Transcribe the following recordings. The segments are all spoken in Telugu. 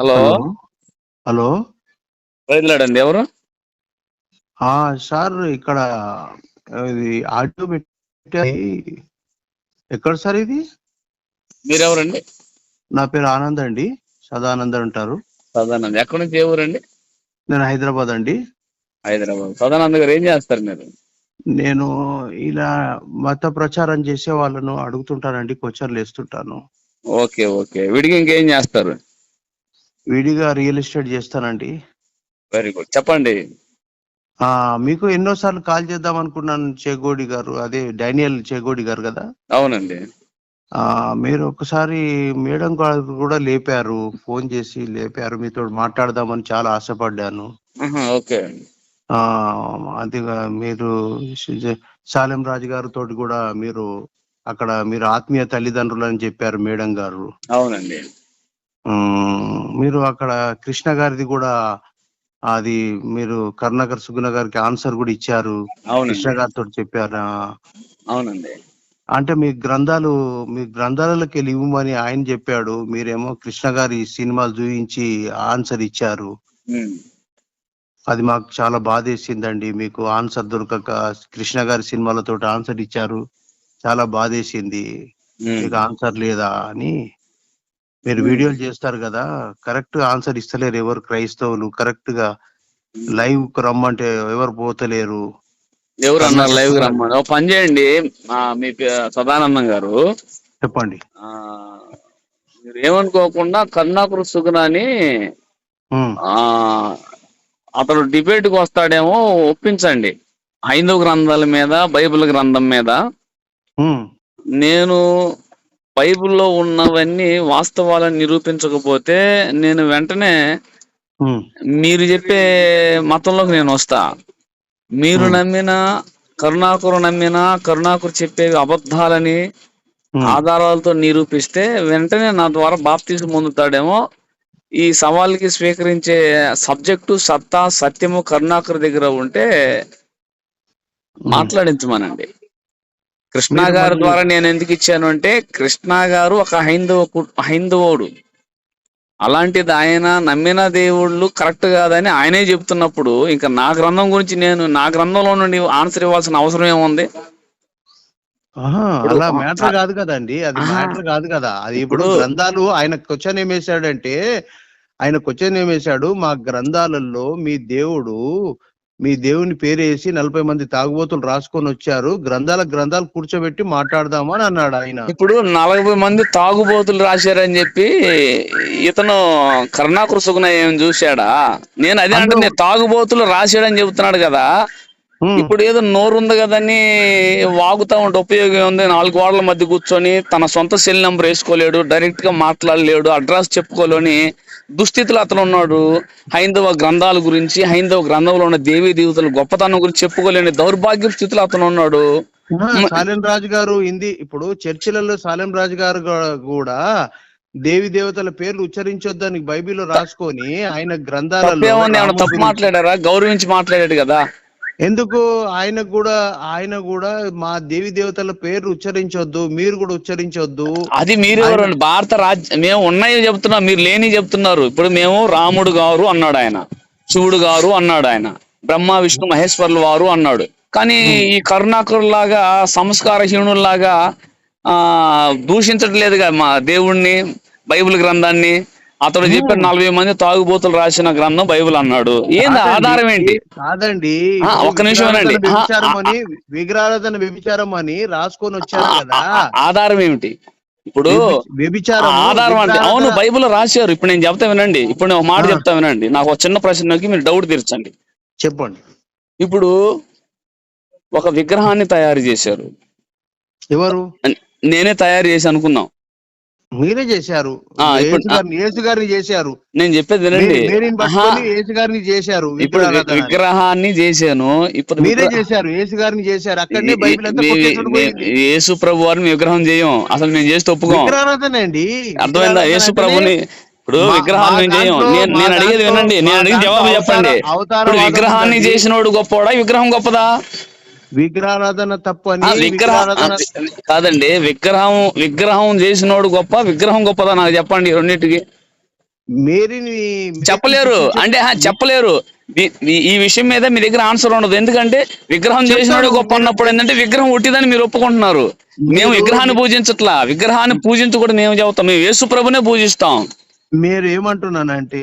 హలో? హలో? రైతులాడండి ఎవరు? ఆ, సార్ ఇక్కడ ఇది ఆడియో పెట్టి ఎక్కడ సార్ ఇది? మీరెవరండి? నా పేరు ఆనంద్ అండి. సదానంద్ అంటారు సదానంద్. ఎక్కడి నుంచి ఏ ఊరండి? నేను హైదరాబాద్ అండి. హైదరాబాద్. సదానంద్ గారు ఏం చేస్తారు మీరు? నేను ఇలా మత ప్రచారం చేసే వాళ్ళను అడుగుతుంటానండి క్వశ్చన్లు వేస్తుంటాను. Okay okay. విడిగా ఇంకేం చేస్తారు? విడిగా రియల్ ఎస్టేట్ చేస్తానండి. Very good. చెప్పండి. ఆ మీకు ఎన్నోసార్లు కాల్ చేద్దాం అనుకున్నాను చేగోడి గారు అదే డానియల్ చేగోడి గారు కదా? అవునండి. మీరు ఒకసారి మేడం గారు కూడా లేపారు ఫోన్ చేసి లేపారు మీతో మాట్లాడదామని చాలా ఆశపడ్డాను. ఓకే. ఆ అదిగా మీరు సాలెం రాజు గారితో కూడా మీరు అక్కడ మీరు ఆత్మీయ తల్లిదండ్రులు అని చెప్పారు మేడం గారు. అవునండి. మీరు అక్కడ కృష్ణ గారిది కూడా అది మీరు కరుణాకర్ సుగుణ గారికి ఆన్సర్ కూడా ఇచ్చారు. కృష్ణ గారితో చెప్పారా? అవునండి. అంటే మీ గ్రంథాలు మీ గ్రంథాలకి వెళ్ళి ఇవ్వమని ఆయన చెప్పాడు. మీరేమో కృష్ణ గారి సినిమాలు చూపించి ఆన్సర్ ఇచ్చారు. అది మాకు చాలా బాధేసిందండి. మీకు ఆన్సర్ దొరకక కృష్ణ గారి సినిమాలతో ఆన్సర్ ఇచ్చారు. చాలా బాధేసింది. మీకు ఆన్సర్ లేదా అని మీరు వీడియోలు చేస్తారు కదా కరెక్ట్ ఆన్సర్ ఇస్తలేరు ఎవరు క్రైస్తవులు కరెక్ట్గా లైవ్కు రమ్మంటే ఎవరు పోతలేరు. ఎవరు అన్నారు లైవ్ రమ్మని. ఒక పని చేయండి. మీ పే- సదానందం గారు. చెప్పండి. మీరు ఏమనుకోకుండా కరుణాకృ సుగుణాని అతడు డిబేట్కి వస్తాడేమో ఒప్పించండి. హైందవ గ్రంథాల మీద బైబిల్ గ్రంథం మీద. నేను బైబిల్లో ఉన్నవన్నీ వాస్తవాలను నిరూపించకపోతే నేను వెంటనే మీరు చెప్పే మతంలోకి నేను వస్తా. మీరు. నమ్మిన కరుణాకరు నమ్మిన కరుణాకరు చెప్పేవి అబద్ధాలని. ఆధారాలతో నిరూపిస్తే వెంటనే నా ద్వారా బాప్తీసు పొందుతాడేమో. ఈ సవాల్కి స్వీకరించే సబ్జెక్టు సత్తా సత్యము కరుణాకర్ దగ్గర ఉంటే మాట్లాడించమనండి. కృష్ణ గారి ద్వారా నేను ఎందుకు ఇచ్చాను అంటే కృష్ణ గారు ఒక హైందవ హైందవుడు. అలాంటిది ఆయన నమ్మిన దేవుళ్ళు కరెక్ట్ కాదని ఆయనే చెప్తున్నప్పుడు ఇంకా నా గ్రంథం గురించి నేను నా గ్రంథంలో నుండి ఆన్సర్ ఇవ్వాల్సిన అవసరం ఏముంది? అలా మ్యాటర్ కాదు కదండి అది. మ్యాటర్ కాదు కదా. అది ఇప్పుడు ఇప్పుడు- గ్రంథాలు ఆయన క్వశ్చన్ ఏమేశాడంటే ఆయన క్వశ్చన్ ఏమేశాడు మా గ్రంథాలలో మీ దేవుడు మీ దేవుని పేరేసి నలభై మంది తాగుబోతులు రాసుకొని వచ్చారు. గ్రంథాల గ్రంథాలు కూర్చోబెట్టి మాట్లాడదామా అని అన్నాడు ఆయన. ఇప్పుడు నలభై మంది తాగుబోతులు రాశారని చెప్పి ఇతను కరుణాకృ సుగుణ ఏం చూశాడా? నేను అదే అంటే తాగుబోతులు రాశాడని చెబుతున్నాడు కదా. ఇప్పుడు ఏదో నోరు ఉంది కదని వాగుతా ఉంటే ఉపయోగం ఉంది నాలుగు గోడల మధ్య కూర్చొని తన సొంత సెల్ నెంబర్ వేసుకోలేడు డైరెక్ట్గా మాట్లాడలేడు అడ్రస్ చెప్పుకోలేని దుస్థితిలో అతను ఉన్నాడు. హైందవ గ్రంథాల గురించి హైందవ గ్రంథంలో ఉన్న దేవీ దేవతల గొప్పతనం గురించి చెప్పుకోలేని దౌర్భాగ్య స్థితిలో అతను ఉన్నాడు. సాలెం రాజు గారు హిందీ ఇప్పుడు చర్చిలలో సాలెం రాజు గారు కూడా దేవి దేవతల పేర్లు ఉచ్చరించొద్దని బైబిల్లో రాసుకొని ఆయన గ్రంథాలలో రాముడి తప్పు మాట్లాడారా? గౌరవించి మాట్లాడాడు కదా. ఎందుకు ఆయన కూడా ఆయన కూడా మా దేవి దేవతల పేర్లు ఉచ్చరించొద్దు మీరు కూడా ఉచ్చరించొద్దు? అది మీరెవరు భారత రాజ్య మేము ఉన్నాయి చెప్తున్నాం మీరు లేని చెప్తున్నారు. ఇప్పుడు మేము రాముడు గారు అన్నాడు ఆయన శివుడు గారు అన్నాడు ఆయన బ్రహ్మ విష్ణు మహేశ్వర్లు వారు అన్నాడు. కానీ ఈ కరుణాకర్ లాగా సంస్కారహీనుల్లాగా ఆ దూషించట్లేదుగా మా దేవుణ్ణి బైబిల్ గ్రంథాన్ని. అతడు చెప్పాడు నలభై మంది తాగుబోతులు రాసిన గ్రంథం బైబిల్ అన్నాడు. ఏంది ఆధారం ఏంటి? కాదండి. ఒక్క నిమిషం వినండి. విగ్రహారాధన వ్యభిచారం అని రాసుకొని వచ్చారు కదా. ఆధారం ఏమిటి? ఇప్పుడు వ్యభి- వ్యభిచారం ఆధారం అంటే అవును బైబిల్ రాశారు. ఇప్పుడు నేను చెప్తా వినండి. ఇప్పుడు నేను ఒక మాట. చెప్తా వినండి. నాకు ఒక చిన్న ప్రశ్నకి మీరు డౌట్ తీర్చండి. చెప్పండి. ఇప్పుడు ఒక విగ్రహాన్ని తయారు చేశారు. ఎవరు? నేనే తయారు చేసి అనుకుందాం మీరే చేశారు. యేసు గారిని యేసు గారిని చేశారు. నేను చెప్పేది వినండి. యేసు గారిని చేశారు. ఇప్పుడు. విగ్రహాన్ని చేశాను. ఇప్పుడు మీరే చేశారు. యేసు గారిని చేశారు. అక్కడనే బైబిల్. యేసు ప్రభు వారిని విగ్రహం చేయం. అసలు మేము చేస్తే ఒప్పుకోం. విగ్రహారాధన అండి. అర్థమైందా? యేసు ప్రభుని ఇప్పుడు విగ్రహాన్ని చేయం. నేను నేను అడిగేది వినండి. నేను దాంట్లో జవాబు చెప్పండి. ఇప్పుడు విగ్రహాన్ని. చేసినోడు గొప్పవాడా? విగ్రహం గొప్పదా? విగ్రహారాధన తప్పు అని విగ్రహారాధన? కాదండి విగ్రహం విగ్రహం చేసినోడు గొప్ప విగ్రహం గొప్పదా నాకు చెప్పండి రెండింటికి. మేరీని చెప్పలేరు. అంటే చెప్పలేరు. ఈ విషయం మీద మీ దగ్గర ఆన్సర్ ఉండదు. ఎందుకంటే విగ్రహం చేసినాడు గొప్ప అన్నప్పుడు ఏంటంటే విగ్రహం ఉట్టిదని మీరు ఒప్పుకుంటున్నారు. మేము విగ్రహాన్ని పూజించట్లా. విగ్రహాన్ని పూజించకూడదు మేము చెబుతాం. మేము యేసు ప్రభునే పూజిస్తాం. మీరు ఏమంటున్నానంటే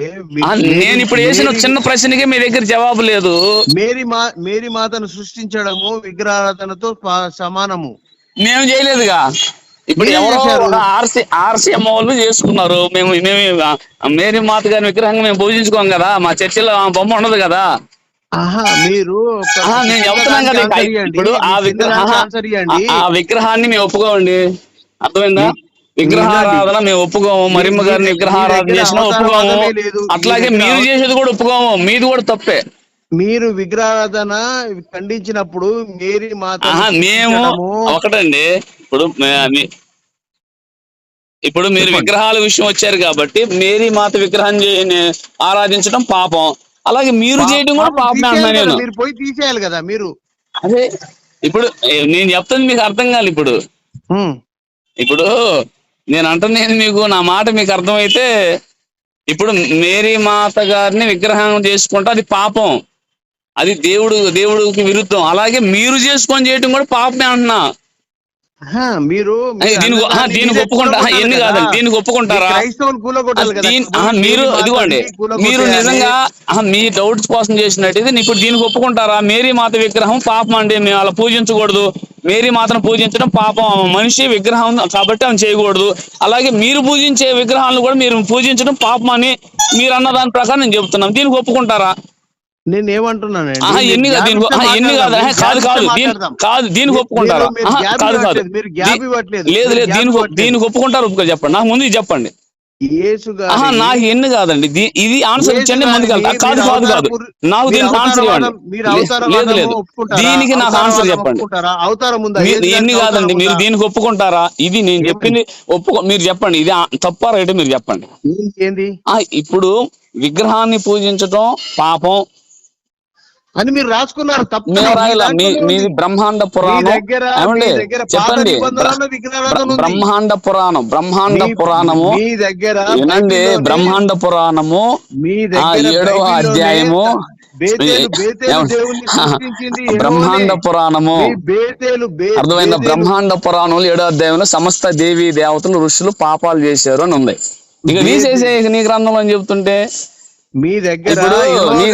నేను ఇప్పుడు వేసిన చిన్న ప్రశ్నకి మీ దగ్గర జవాబు లేదు. మేరీ మా మేరీ మాతను సృష్టించడము విగ్రహారాధనతో సమానము. మేము చేయలేదుగా. ఇప్పుడు ఎవరో. ఒక ఆర్సీ ఆర్సీఎం వాళ్ళు చేసుకున్నారు. మేము మేము మేరీ మాత గారి విగ్రహంగా మేము పూజించుకోం కదా. మా చర్చిలో బొమ్మ ఉండదు కదా. మీరు నేను కదా. ఇప్పుడు ఆ విగ్రహం ఆ విగ్రహాన్ని మేము ఒప్పుకోమండి. అర్థమైందా? విగ్రహారాధన మేము ఒప్పుకోము మరిమ్మ గారిని విగ్రహారాధన చేసినా ఒప్పుకోము. అట్లాగే మీరు చేసేది కూడా ఒప్పుకోము మీది కూడా తప్పే. మీరు విగ్రహారాధన ఖండించినప్పుడు మేరీ మాత మేము ఒకటండి. ఇప్పుడు ఇప్పుడు మీరు. విగ్రహాల విషయం వచ్చారు కాబట్టి మేరీ మాత విగ్రహం ఆరాధించడం పాపం. అలాగే మీరు చేయడం కూడా పాపమే అంటున్నా నేను. మీరు పోయి తీసేయాలి కదా మీరు. అదే ఇప్పుడు నేను చెప్తుంది మీకు అర్థం కాదు ఇప్పుడు. ఇప్పుడు నేను అంటున్నాను మీకు నా మాట మీకు అర్థమైతే ఇప్పుడు మేరీ మాత గారిని విగ్రహం చేసుకుంటే అది పాపం. అది దేవుడు దేవుడికి విరుద్ధం. అలాగే మీరు చేసుకొని చేయటం కూడా పాపమే అంటున్నా. మీరు దీనికి దీనికి ఒప్పుకుంటా ఎన్ని. కాదండి దీనికి ఒప్పుకుంటారా? మీరు ఇదిగోండి. మీరు నిజంగా మీ డౌట్స్ కోసం చేసినట్టయితే ఇప్పుడు దీనికి ఒప్పుకుంటారా? మేరీ మాత విగ్రహం పాపం అండి మేము అలా పూజించకూడదు. మేరీ మాతను పూజించడం పాపం మనిషి విగ్రహం కాబట్టి ఆమె చేయకూడదు. అలాగే మీరు పూజించే విగ్రహాలను కూడా మీరు పూజించడం పాపం అని మీరు అన్న దాని ప్రకారం నేను చెప్తున్నాం దీనికి ఒప్పుకుంటారా? నేను ఎన్ని కాదు ఎన్ని కాదు. కాదు దీనికి ఒప్పుకుంటారా. కాదు కాదు. లేదు దీనికి. దీనికి ఒప్పుకుంటారు ఒప్పుకో చెప్పండి. నాకు ముందు చెప్పండి. నాకు ఎన్ని కాదండి. ఇది ఆన్సర్ ఇచ్చండి ముందుకు వెళ్తా. కాదు కాదు కాదు. నాకు దీనికి ఆన్సర్ ఇవ్వండి. లేదు లేదు? దీనికి నాకు ఆన్సర్ చెప్పండి. మీరు ఎన్ని కాదండి? మీరు? దీనికి ఒప్పుకుంటారా? ఇది నేను? చెప్పింది ఒప్పుకో మీరు చెప్పండి. ఇది తప్పా రైట్ మీరు చెప్పండి. ఇప్పుడు విగ్రహాన్ని పూజించటం పాపం. అని మీరు రాసుకున్నారు. మీది. బ్రహ్మాండ పురాణం? చెప్పండి. బ్రహ్మాండ పురాణం బ్రహ్మాండ పురాణము. మీ దగ్గర వినండి బ్రహ్మాండ పురాణము మీ దగ్గర ఏడవ అధ్యాయము. బ్రహ్మాండ పురాణము. బేతేలు బ్రహ్మాండ పురాణంలో ఏడో అధ్యాయంలో సమస్త దేవి దేవతలు ఋషులు పాపాలు చేశారు అని ఉంది. ఇక తీసేసే ఇక నీ గ్రంథంలో అని చెప్తుంటే మీ దగ్గర ఉంది.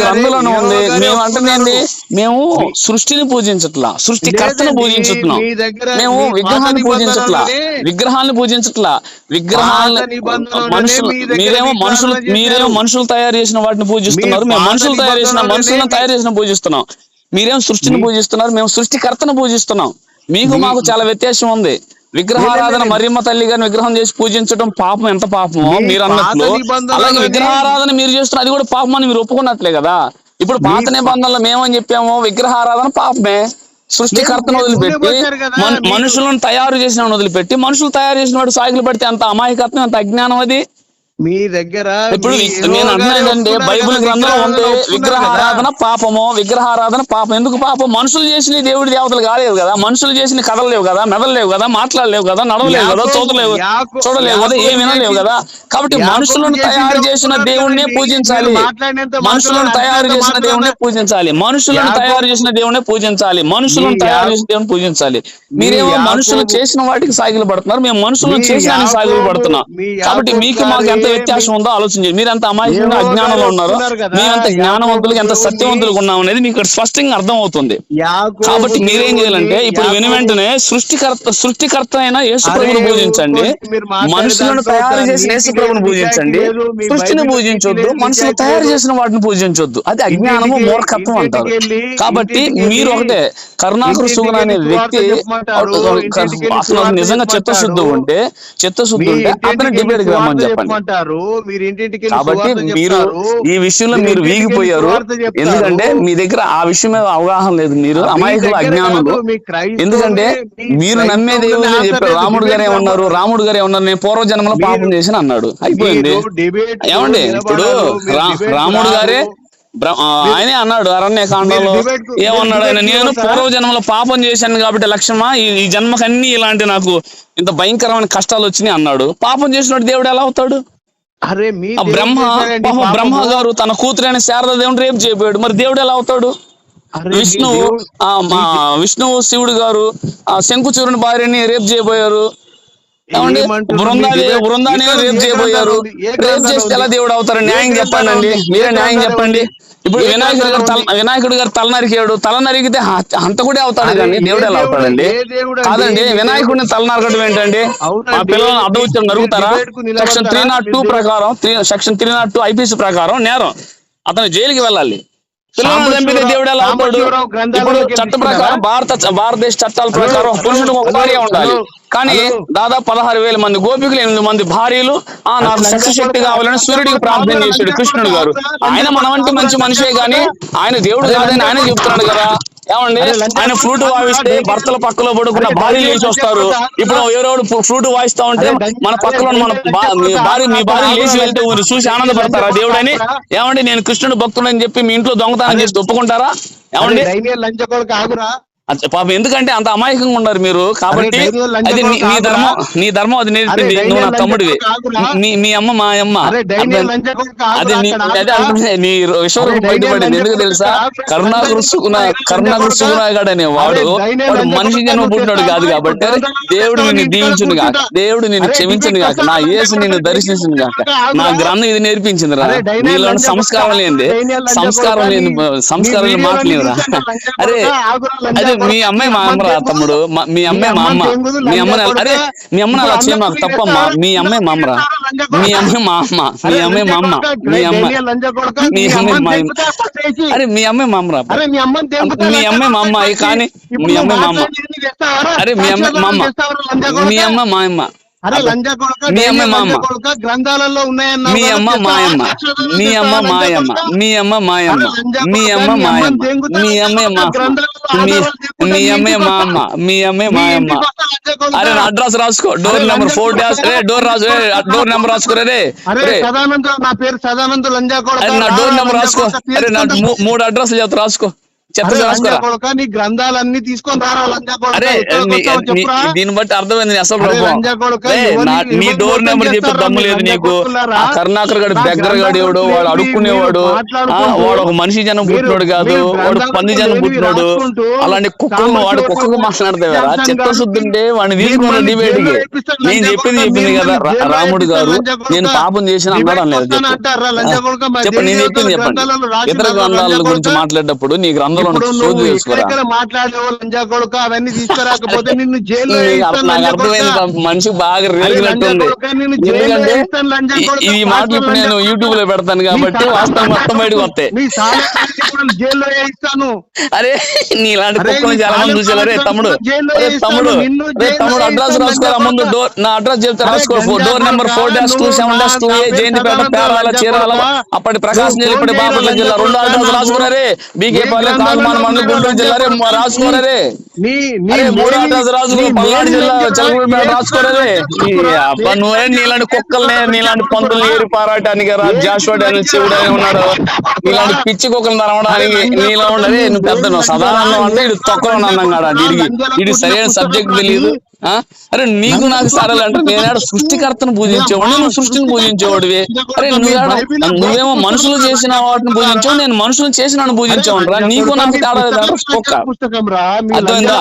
మేము అంటున్నది. మేము సృష్టిని పూజించట్లా సృష్టికర్తను పూజించుతున్నాం మేము విగ్రహాన్ని పూజించట్లా విగ్రహాన్ని పూజించట్లా. విగ్రహాన్ని మనుషులు మీరేమో మనుషులు. మీరేమో మనుషులు తయారు చేసిన వాటిని పూజిస్తున్నారు. మేము మనుషులు తయారు చేసిన మనుషులను తయారు చేసిన పూజిస్తున్నాం. మీరేం సృష్టిని పూజిస్తున్నారు? మేము సృష్టికర్తను పూజిస్తున్నాం. మీకు మాకు చాలా వ్యత్యాసం ఉంది. విగ్రహారాధన లేదు. మరియమ్మ తల్లి గారిని విగ్రహం చేసి పూజించడం పాపం ఎంత పాపమో మీరు అన్నట్లు అలాగే విగ్రహారాధన మీరు చేస్తున్నారు అది కూడా పాపం అని మీరు ఒప్పుకున్నట్లే కదా? ఇప్పుడు పాత నిబంధనలు మేమని చెప్పాము? విగ్రహారాధన పాపమే. సృష్టికర్తను వదిలిపెట్టి మనుషులను తయారు చేసిన వదిలిపెట్టి మనుషులు తయారు చేసిన వాడు సాగులు పడితే అంత అమాయకత్వం అంత అజ్ఞానం అది? మీ దగ్గర ఇప్పుడు నేను బైబిల్ కదా, గ్రంథంలో ఉంది విగ్రహారాధన. పాపము విగ్రహారాధన పాపం. ఎందుకు పాపం? మనుషులు చేసిన దేవుడి దేవతలు కాలేవు కదా. మనుషులు చేసిన కదలలేవు కదా మెదలలేవు కదా మాట్లాడలేవు కదా నడవలేవు కదా చూడలేవు చూడలేవు కదా ఏమి వినలేవు కదా. కాబట్టి మనుషులను తయారు చేసిన దేవుణ్ణే. పూజించాలి. మనుషులను తయారు చేసిన దేవుణ్ణే పూజించాలి. మనుషులను తయారు చేసిన దేవుణ్ణే పూజించాలి. మనుషులను తయారు చేసిన దేవుని పూజించాలి. మీరేమో మనుషులు చేసిన వాటికి సాగిలు పడుతున్నారు. మేము మనుషులను చేసిన సాగిలు పడుతున్నాం. కాబట్టి మీకు మాకు ఎంత వ్యత్యాసం ఉందో ఆలోచించండి మీరు ఎంత అమాయకంగా అజ్ఞానంలో ఉన్నారో ఒప్పుకున్నారు కదా, మేమెంత జ్ఞానవంతులు ఎంత యాకోబు సత్యవంతులుగా ఉన్నాం అనేది మీకు ఇక్కడ స్పష్టంగా అర్థం అవుతుంది కాబట్టి మీరేం చేయాలంటే ఇప్పుడు విని వెంటనే సృష్టికర్త సృష్టికర్త అయిన యేసు అరే, ప్రభుని పూజించండి. మనుషులను తయారు చేసిన యేసు నీతి ప్రభుని లేదు, పూజించండి సృష్టిని పూజించొద్దు మనుషులు తయారు. చేసిన వాటిని పూజించొద్దు. అది అజ్ఞానము మూర్ఖత్వం అంటారు. కాబట్టి మీరు ఒకటే కరుణాకర్ సుగుణ అనే వ్యక్తి అసలు నిజంగా చిత్తశుద్ధి. ఉంటే చిత్తశుద్ధి ఉంటే అతను డిబేట్ రమ్మని చెప్పండి చెప్పమంటారు మీరు ఇంటింటికి వెళ్ళి కాబట్టి మీరు. ఈ విషయంలో మీరు వీగిపోయారు. ఎందుకంటే మీ దగ్గర ఆ విషయం మీద అవగాహన లేదు. మీరు అమాయకులు అజ్ఞానులు. ఎందుకంటే మీరు నమ్మే క్రైస్తవులే దేవుడే ఆన్సర్ చెప్పారు. రాముడు గారే రమ్మన్నారు. రాముడు గారే ఉన్నారు. నేను పూర్వజన్మలో పాపం చేసిన అన్నాడు. అయిపోయింది. ఏమండి? ఇప్పుడు రాముడు గారే ఆయనే అన్నాడు అరణ్యకాండంలో మీరు డిబేట్ కు- ఏమన్నాడు ఆయన? నేను పూర్వ జన్మలో పాపం చేశాను కాబట్టి లక్ష్మణ ఈ జన్మకన్నీ ఇలాంటి నాకు ఇంత భయంకరమైన కష్టాలు వచ్చినాయి అన్నాడు. పాపం చేసినట్టు దేవుడు ఎలా అవుతాడు? అరే మీ దేవుడు బ్రహ్మ. బ్రహ్మ గారు తన కూతురైన శారద దేవుని రేపు చేయబోయాడు మరి దేవుడు ఎలా అవుతాడు విష్ణువు దేవుడు- ఆ మా విష్ణువు శివుడు గారు ఆ శంకుచూరుని భార్యని రేపు చేయబోయారు? బృందాన్ని రేపు చేయబోయారు రేపు చేస్తే ఎలా? దేవుడు అవుతారు న్యాయం చెప్పండి? మీరే న్యాయం చెప్పండి? ఇప్పుడు వినాయకుడు గారు తల వినాయకుడు గారు తల నరికాడు తల నరికితే హంతకుడే అవుతాడు కానీ దేవుడు ఎలా అవుతాడండి ఏ దేవుడు అండి? కాదండి? వినాయకుడిని తల నరకడం ఏంటండి. మా పిల్లలను అడ్డం వచ్చి మీరు నరుగుతారా? సెక్షన్ త్రీ నాట్ టూ ప్రకారం section three not two IPC ప్రకారం నేరం అతను జైలుకి వెళ్ళాలి పిల్లలను చంపితే దేవుడు ఎలా అవుతాడు ఇప్పుడు చట్ట? ప్రకారం భారత భారతదేశ చట్టాల ప్రకారం హలో, పురుషుడికి ఒక భార్య ఉండాలి. కానీ. దాదాపు పదహారు వేల మంది గోపికులు ఎనిమిది మంది భార్యలు ఆ నాకు శక్తి శక్తి కావాలని సూర్యుడికి ప్రార్థన చేశాడు కృష్ణుడు గారు. ఆయన కొడుకు, మన వంటి లంచ మంచి మనిషే గాని ఆయన దేవుడు కాదని ఆయన చెప్తున్నాడు కదా. ఏమండి? ఆయన లంచ వాయిస్తే భర్తల పక్కలో పడుకున్న భార్యలు లంచ వస్తారు ఇప్పుడు ఎవరెవరు ఫ్లూట్ వాయిస్తా ఉంటే మన పక్కలో మన భార్య మీ భార్య లేచి వెళ్తే ఊరు చూసి ఆనందపడతారా దేవుడని? ఏమండి నేను కృష్ణుడు భక్తుడని చెప్పి మీ ఇంట్లో దొంగతనం చేసి ఒప్పుకుంటారా? ఏమండి? పాపం ఎందుకంటే అంత అమాయకంగా ఉన్నారు మీరు కాబట్టి అది నీ- నీ. ధర్మం నీ ధర్మం అది నేర్పింది నువ్వు నా తమ్ముడివి ఆగురా. మీ అమ్మ మా అమ్మ అది నీ నీ విశ్వరూపం బయటపడింది ఎందుకు తెలుసా ఆగురా. కరుణాకృష్ణగాడు అనేవాడు అరే, డైనియల్ వాడు మనిషి జన్మ పుట్టినాడు కాదు? కాబట్టి దేవుడు? నిన్ను నీ దీవించును ఇంటికాడ దేవుడు నిన్ను క్షమించును టికెట్ గాక నా? యేసు నిన్ను దర్శించును కొడుకు ఆగురా. నా గ్రంథం ఇది నేర్పించింది రా నీలో సంస్కారం లేనిది లంచ సంస్కారం లేని నీ- సంస్కారం నీ లేని మాట లేదురా నీ అరే అదే. మీ అమ్మాయి మా అమ్మరా అమ్మ తమ్ముడు? మా- మీ అమ్మాయి మా అమ్మ మీ అమ్మని కొడుకు. అరే మీ అమ్మని అలా ఇప్పుడు చేయ నాకు అన్నం తప్పమ్మా? మీ అమ్మాయి మా అమ్మరా. మీ అమ్మాయి మా అమ్మ. మీ అమ్మాయి మా అమ్మ. మీ అమ్మ కొడుకు, మీ అమ్మాయి మా. అరే మీ అమ్మాయి మా అమ్మరా మీ అమ్మాయి మా అమ్మ. కానీ మీ అమ్మాయి మా అమ్మ? అరే మీ అమ్మాయి మా అమ్మ మీ? అమ్మ మా అమ్మ అరే లంజ కొడుక మీ అమ్మ మా అమ్మ. గ్రంథాలలో ఉన్నాయన్న మీ అమ్మ మాయమ్మ మీ అమ్మ. మాయమ్మ మీ అమ్మ మాయమ్మ మీ అమ్మ. మాయమ్మ మీ అమ్మే మా మీ అమ్మే మా అమ్మ మీ అమ్మే మాయమ్మ అరే అడ్రస్ రాసుకో. Door number four. డాష్ రే డోర్ రాసు డోర్ నెంబర్ రాసుకోరే రే అరే సదానంద నా పేరు సదానంద లంజా కొడుక అరే నా డోర్ నెంబర్ రాసుకో. అరే నా మూ- మూడు అడ్రస్ చెప్తా రాసుకో. నీ గ్రంథాలన్నీ తీసుకొని. దీన్ని బట్టి అర్థమైంది అసలు నా- డోర్ నెంబర్ చెప్పి దమ్ము లేదు నీకు. కరుణాకర్ గాడు నా బెగ్గర గాడు గ్రంథాలు ఎవడు వాడు అడుక్కునేవాడు. వాడు ఒక మనిషి జనం పుట్టినోడు కాదు. వాడు పంది జనం పుట్టినోడు. అలాంటి కుక్కలు వాడు కుక్కకు మాట్లాడతావారా? జనార్దన్ చిత్తశుద్ధి ఉంటే వాడిని తీసుకున్న డిబేట్కి నేను చెప్పింది చెప్పింది కదా రాముడు గారు. నేను పాపం చేసిన అన్నాడు? మా చెప్పండి నేను చెప్పింది చెప్పండి. ఇతర గ్రంథాల గురించి. మాట్లాడేటప్పుడు నీ గ్రంథంలో ఇప్పుడు నువ్వు ఎక్కడెక్కడ లంజా కొడుక అవన్నీ తీసుకురాకపోతే నిన్ను జైల్లో. మనిషి బాగా ఈ- మాటలు ఇప్పుడు నేను యూట్యూబ్లో. పెడతాను కాబట్టి వాస్తవం మొత్తం బయటకు వస్తాయి జైల్లో వేయిస్తాను అరే నీలాంటి కుక్కలు చాలా మంది చూసారు తమ్ముడు తమ్ముడు రే తమ్ముడు అడ్రస్ రాసుకోరా ముందు. డోర్ నా అడ్రస్ చెప్తే రాసుకో door number four dash two seven dash two A Jayanthipeta Perala Chirala. అప్పటి ప్రకాశం జిల్లా ఇప్పటి బాపట్ల జిల్లా రెండు అడ్రస్ నాకు. రాసుకురా రే బీకే పాలెం గుంటూరు జిల్లా రే రాసుకోరా మూడు అడ్రస్ రాసుకో పల్నాడు రాసుకోరా? అబ్బా నువ్వే నీలాంటి కుక్కల్ని నీలాంటి పంతులు ఏరి పారాటానికి రా జాషువా శివుడు అని ఉన్నాడు నీలాంటి పిచ్చి కుక్కలు తరవడానికి నీలో ఉండదు నువ్వు పెద్ద సదానందం అంటే ఇటు తొక్కలో అన్నం కాడ ఇడికి ఇటు సరైన సబ్జెక్ట్ తెలియదు? అరే నీకు నాకు సరళ అంటే నేనాడు సృష్టికర్తను పూజించేవాడిని నువ్వు సృష్టిని పూజించేవాడివి. అరే నువ్వేడ నువ్వేమో మనుషులు చేసిన వాటిని పూజించావు నేను మనుషులు చేసిన పూజించావురా నీకు నాకు రా మీ అర్థమైందా?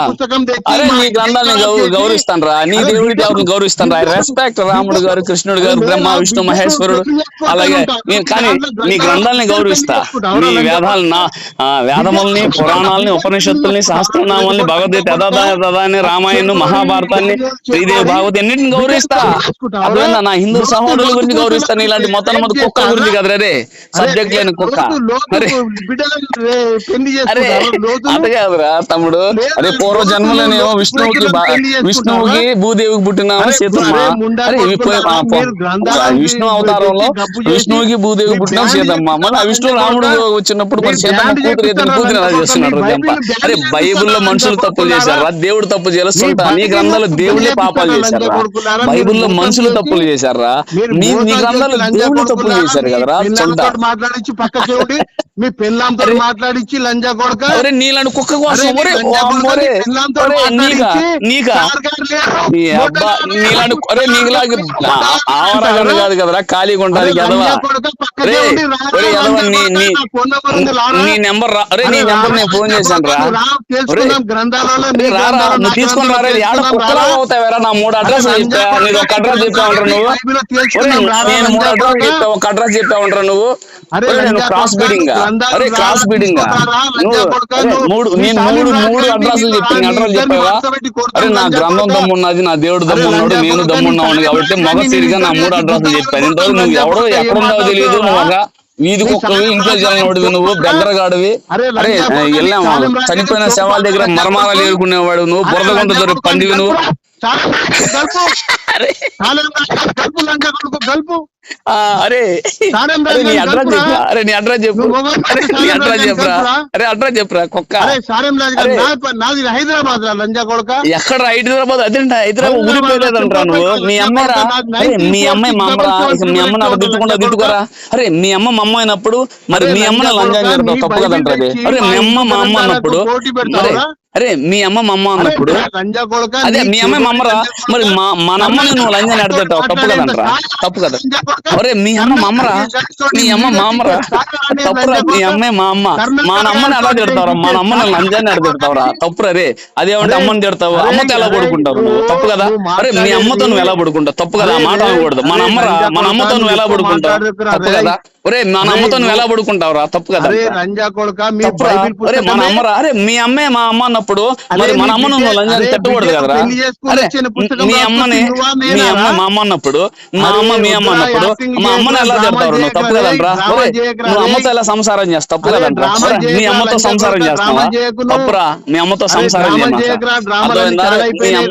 అరే నీ మా గ్రంథాన్ని ఇంటికి గౌ- తెచ్చి- గౌరవిస్తాను రా. నీ దేవుడి నీకు- దేవుడిని గౌరవిస్తాను రా. రెస్పెక్ట్ రాముడు గారు కృష్ణుడు గారు బ్రహ్మ విష్ణు మహేశ్వరుడు అలాగే నేను కానీ నీ గ్రంథాలని గౌరవిస్తా. నీ వేదాలు నా వేదముల్ని పురాణాలని ఉపనిషత్తుల్ని సహస్రనామాల్ని భగవద్గీత యథాదా యథాదాన్ని రామాయణం మహాభారతాన్ని శ్రీదేవి భాగవతి అన్నింటిని గౌరవిస్తా? అర్థమైందా నా హిందూ సహోదరుల గురించి గౌరవిస్తాను ఇలాంటి మొత్తం మొత్తం కుక్క గురించి కదరా రే సబ్జెక్ట్ లేని కుక్క. అరే. అదే కాదురా తమ్ముడు. అరే పూర్వ జన్మలోనేమో విష్ణువుకి విష్ణువుకి భూదేవికి పుట్టిన సీతమ్మ అరే, విష్ణు అవతారంలో విష్ణువుకి భూదేవికి పుట్టిన సీతమ్మ మళ్ళీ ఆ విష్ణు రాముడు వచ్చినప్పుడు మరి సీతమ్మ కూతురు? కూతురు ఎలా చేస్తున్నాడు అరే? బైబిల్లో మనుషులు తప్పులు? చేశారా? దేవుడు తప్పు చేస్తుంటా నీ గ్రంథాలు తప్పులు దేవుళ్ళే? పాపాలు చేశారా? బైబిల్లో మనుషులు తప్పులు చేశారా? మీ మీ గ్రంథాలు దేవుళ్ళు తప్పులు? చేశారు కదరా? మాట్లాడించి పక్క చెవిటి మీ పెళ్ళాంతో మాట్లాడించి లంజా కొడక ఒరే నీలాంటి కుక్క కోసం అరే, నీలాంటి నీలాగా ఆవరగడ కాదు కదరా ఖాళీగా ఉంటాది అరే, ఎదవా లంజా కొడక, పక్కనే రే, ఉండి రా, ఒరే రా, ఎదవా లంజా నీ నెంబర్ అరే నీ అరే, నెంబర్ నేను ఫోన్ చేశాను రా గ్రంథాలు, తీసుకొని గ్రంథాలు రారే ఆడ అవుతావేరా నా మూడు అడ్రస్ లంజా నేను ఒక అడ్రస్ చెప్పా నువ్వు? మూడు అడ్రస్. చెప్పా ఒక అడ్రస్ చెప్పా నువ్వు? నేను క్రాస్ బీడింగ్ అరే క్రాస్ బీడింగ్ మూడు నేను మూడు మూడు అడ్రస్లు చెప్పాను. అడ్రస్ చెప్పావా? అరే నా గ్రంథం. దమ్మున్నది నా దేవుడు దమ్మున్నాడు నేను దమ్మున్నాను కాబట్టి మగ తిరిగా నీ మూడు అడ్రస్లు చెప్పాను. ఇంతవరకు నువ్వు ఎవడో కొడక, ఎక్కడ ఏం ఉన్నావో తెలియదు నువ్వు వీధి కుక్కవి ఇంట్లో రా, జనోడివి నువ్వు. బెగ్గరగాడివి అరే వెళ్ళాము చనిపోయిన శవాల దగ్గర మరమారాలు. ఏరుకునేవాడు నువ్వు అరే బురద గుంట లంజా దొరికి పందివి నువ్వు గల్పు. అరే. నీ అడ్రస్. చెప్పురా అరే నీ అడ్రస్ చెప్పు. నీ అడ్రస్ చెప్పురా. అరే అడ్రస్ చెప్పురా కుక్క. నాది హైదరాబాద్ రా లంజా కొడక. ఎక్కడ హైదరాబాద్ అదేంట హైదరాబాద్ హైదరాబాద్ ఊరిపోలేదంటరా నువ్వు? మీ నాకు అరే మీ 1940 అమ్మాయి మా అమ్మరా మీ అమ్మని అక్కడ తిట్టుకుంటా తిట్టుకోరా అరే మీ అమ్మ మా అమ్మ అయినప్పుడు మరి మీ అమ్మని లంజా తప్పు కదంటారు అది. అరే మీ అమ్మ మా అమ్మ అన్నప్పుడు? అరే మీ అమ్మ మా అమ్మ అన్నప్పుడు అదే మీ అమ్మాయి మా అమ్మరా. మరి మా మన అమ్మని నువ్వు లంజా నడుతుంటావు తప్పు కదంటరా తప్పు కదా. ఒరే మీ అమ్మ మా అమ్మరా మీ అమ్మ మా అమ్మరా తప్పురా మీ అమ్మే మా అమ్మ మా అమ్మని ఎలా తిడతావురా? మా అమ్మని లంజాన్ని ఎలా తిడతావురా? తప్పురా రే. అదేమంటే అమ్మని తిడతావు? అమ్మతో ఎలా పడుకుంటావు నువ్వు? తప్పు కదా? అరే మీ అమ్మతో నువ్వు ఎలా పడుకుంటావు? తప్పు కదా? మాట అనకూడదు. మన అమ్మరా మన అమ్మతో నువ్వు ఎలా పడుకుంటావు? తప్పు కదా? ఒరే మన అమ్మతో నువ్వు ఎలా పడుకుంటావురా? తప్పు కదా. అరే లంజా కొడక మీ బైబిల్ అరే మన అమ్మరా అరే మీ అమ్మే మా అమ్మ అన్నప్పుడు మరి మన నీ అమ్మను నువ్వు అరే తిట్టకూడదు కదరా. మీ అమ్మని మీ అమ్మ రా? మా అమ్మ అన్నప్పుడు మా అమ్మ మీ అమ్మ అన్నప్పుడు మా అమ్మని ఎలా తిడతారు నువ్వు తప్పు కదంట్రా? నువ్వు రే. అమ్మతో ఎలా సంసారం చేస్తావు తప్పు కదంట్రా. మీ అమ్మతో లంజా సంసారం చేస్తావా. తప్పురా. మీ అమ్మతో సంసారం మీ అమ్మతో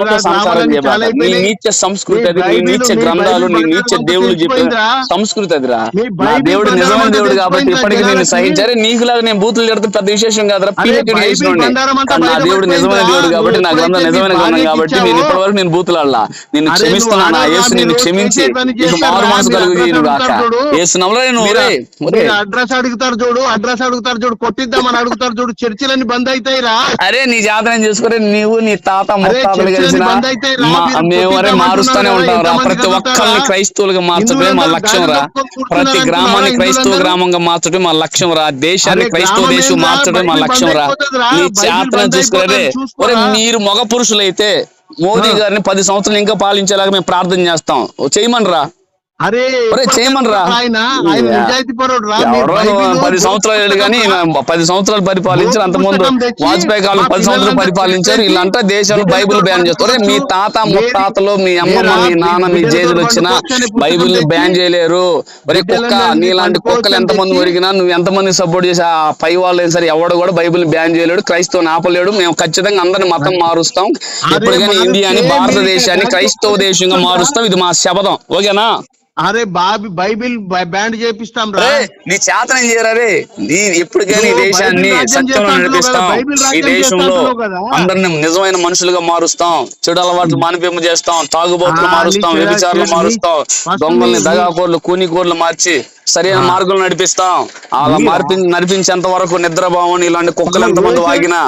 రా, సంసారం చాలా నీ. నీచ సంస్కృతి అది నీ నీచ గ్రంథాలు నీ నీచ దేవుళ్ళు చెప్పిన. సంస్కృతి అదిరా నా బైబిల్ దేవుడు నిజమైన దేవుడు కాబట్టి ఇప్పటికీ నేను. సహించారే నీకులాగా నేను బూతులు తిడితే పెద్ద విశేషం కాదురా. పీహెచ్డీ కానీ నా దేవుడు నిజమైన. దేవుడు కాబట్టి నా గ్రంథం నిజమైన గ్రంథం కాబట్టి నేను ఇచ్చావో, ఇప్పటి వరకు నేను బూతులాడలా నిన్ను అరే క్షమిస్తున్నాను. నా యేసు నిన్ను క్షమించి. నీకు? మారు మనసు కలుగు చేయను అడ్రస్ అడుగుతారు చూడు. అడ్రస్ అడుగుతారు చూడు అడ్రస్ అడుగుతారు చూడు కొట్టిద్దామని అడుగుతారు చూడు చర్చిలన్నీ బంద్ అవుతాయిరా అరే నీ జాతరం చేసుకుని నీవు నీ తాత ముత్తాతలు కలిసిన మీరు మేము అరే మారుస్తూనే ఉంటాం రా. కదా, ప్రతి ఒక్కరిని? క్రైస్తవులుగా మార్చడమే మా లక్ష్యం రా. ప్రతి గ్రామాన్ని క్రైస్తవ? గ్రామంగా మార్చడం మా లక్ష్యం రా దేశాన్ని క్రైస్తవ దేశం? మార్చడం మా లక్ష్యం రా నీ బైబిల్ చేతనం. ఒరే మీరు మగ పురుషులైతే మోదీ. గారిని పది సంవత్సరాలు ఇంకా పాలించేలాగా మేము ప్రార్థన చేస్తాం ఓ చేయమనరా అరే చేయమనరా. ఆయన ఆయన. నిజాయితీ పరుడు రా పది సంవత్సరాలు కానీ పది సంవత్సరాలు పరిపాలించారు అంత ముందు వాజ్పేయి కాలం పది సంవత్సరాలు పరిపాలించారు. వీళ్ళంతా దేశంలో బైబిల్ బ్యాన్ చేస్తారు. మీ తాత ముత్తాతలు మీ అమ్మమ్మ మీ నాన్న మీ జేజులు వచ్చినా బైబిల్ని బ్యాన్ చేయలేరు. ఒరే కుక్క నీలాంటి కుక్కలు ఎంతమంది తెచ్చి ఒరిగినా నువ్వు ఎంతమంది సపోర్ట్ చేసి ఆ పై వాళ్ళు సరే ఎవడు కూడా బైబిల్ బ్యాన్ చేయలేడు. క్రైస్తవ ఆపలేడు. మేము ఖచ్చితంగా అందరిని మతం మారుస్తాం. మారుస్తే ఇండియాని మీరు భారతదేశాన్ని క్రైస్తవ దేశంగా మారుస్తాం. ఇది మా శపథం. ఓకేనా? అరే బాబి బైబిల్ బ్యాండ్ చేపిస్తాం రా. నీ చేతనం చేయరా నీ ఎప్పటికైనా ఈ దేశాన్ని సత్యంలో నడిపిస్తాం. ఈ దేశంలో. అందరిని నిజమైన మనుషులుగా మారుస్తాం. చెడు అలవాట్లు మానిపింప చేస్తాం. తాగుబోతులు మారుస్తాం. వ్యభిచారులు మారుస్తాం. దొంగల్ని దగాకోర్లు కూనికోర్లు మార్చి సరైన మార్గంలో నడిపిస్తాం. అలా మీరా? మార్పి నడిపించేంత వరకు నిద్రభావం ఇలాంటి కుక్కలు ఎంతమంది ఏ వాగినా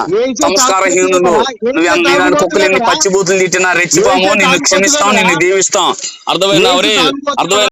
సంస్కారహీనులు. నువ్వు ఎంత ఇలాంటి కుక్కలు ఎన్ని పచ్చిబూతులు తిట్టినా రెచ్చిపోము నిన్ను క్షమిస్తాం నిన్ను దీవిస్తాం. అర్థమైనా ఏ